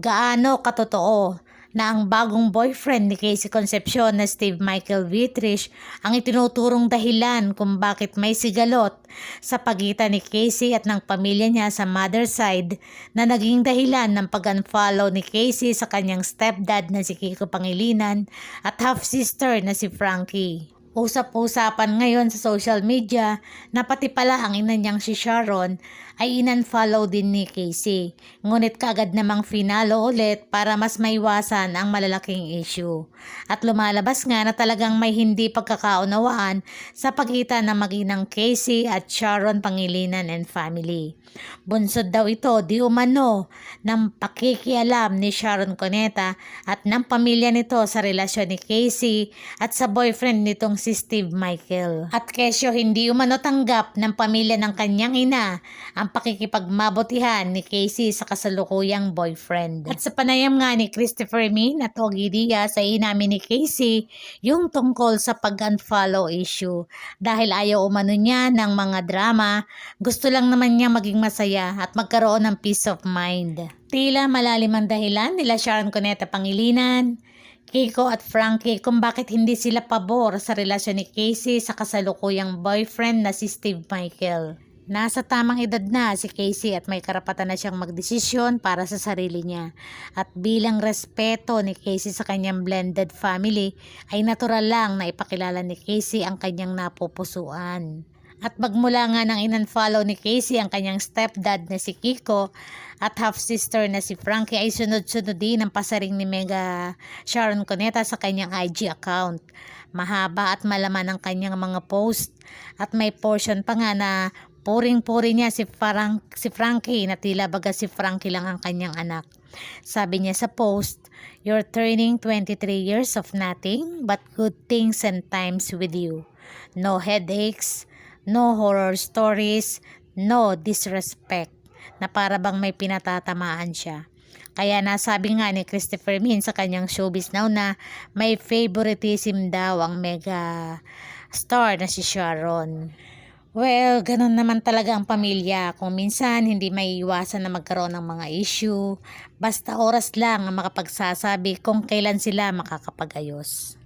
gaano katotoo na ang bagong boyfriend ni Casey Concepcion na Steve Michael Vitrich ang itinuturong dahilan kung bakit may sigalot sa pagitan ni Casey at ng pamilya niya sa mother side na naging dahilan ng pag-unfollow ni Casey sa kanyang stepdad na si Kiko Pangilinan at half-sister na si Frankie. Usap-usapan ngayon sa social media na pati pala ang ina niyang si Sharon ay in-unfollow din ni Casey. Ngunit kagad namang finalo ulit para mas maiwasan ang malalaking issue. At lumalabas nga na talagang may hindi pagkakaunawaan sa pagitan ng maginang Casey at Sharon Pangilinan and family. Bunsod daw ito di umano ng pakikialam ni Sharon Coneta at ng pamilya nito sa relasyon ni Casey at sa boyfriend nitong si Steve Michael. At kesyo hindi umano tanggap ng pamilya ng kanyang ina ang pakikipagmabutihan ni Casey sa kasalukuyang boyfriend. At sa panayam nga ni Christopher Min at Ogie Diaz ay inamin ni Casey yung tungkol sa pag-unfollow issue. Dahil ayaw umano niya ng mga drama, gusto lang naman niya maging masaya at magkaroon ng peace of mind. Tila malalim ang dahilan nila Sharon Cuneta Pangilinan, Kiko at Frankie kung bakit hindi sila pabor sa relasyon ni Casey sa kasalukuyang boyfriend na si Steve Michael. Nasa tamang edad na si Casey at may karapatan na siyang magdesisyon para sa sarili niya. At bilang respeto ni Casey sa kanyang blended family, ay natural lang na ipakilala ni Casey ang kanyang napupusuan. At magmula nga nang in-unfollow ni Casey ang kanyang stepdad na si Kiko at half-sister na si Frankie ay sunod-sunod din ang pasaring ni Mega Sharon Cuneta sa kanyang IG account. Mahaba at malaman ang kanyang mga post at may portion pa nga na puring-puri niya si, Frank, si Frankie na tila baga si Frankie lang ang kanyang anak. Sabi niya sa post, You're turning 23 years of nothing but good things and times with you. No headaches, no horror stories, no disrespect na para bang may pinatatamaan siya. Kaya nasabi nga ni Christopher Min sa kanyang showbiz now na may favoritism daw ang mega star na si Sharon. Well, ganun naman talaga ang pamilya. Kung minsan hindi may iwasan na magkaroon ng mga issue, basta oras lang ang makapagsasabi kung kailan sila makakapagayos.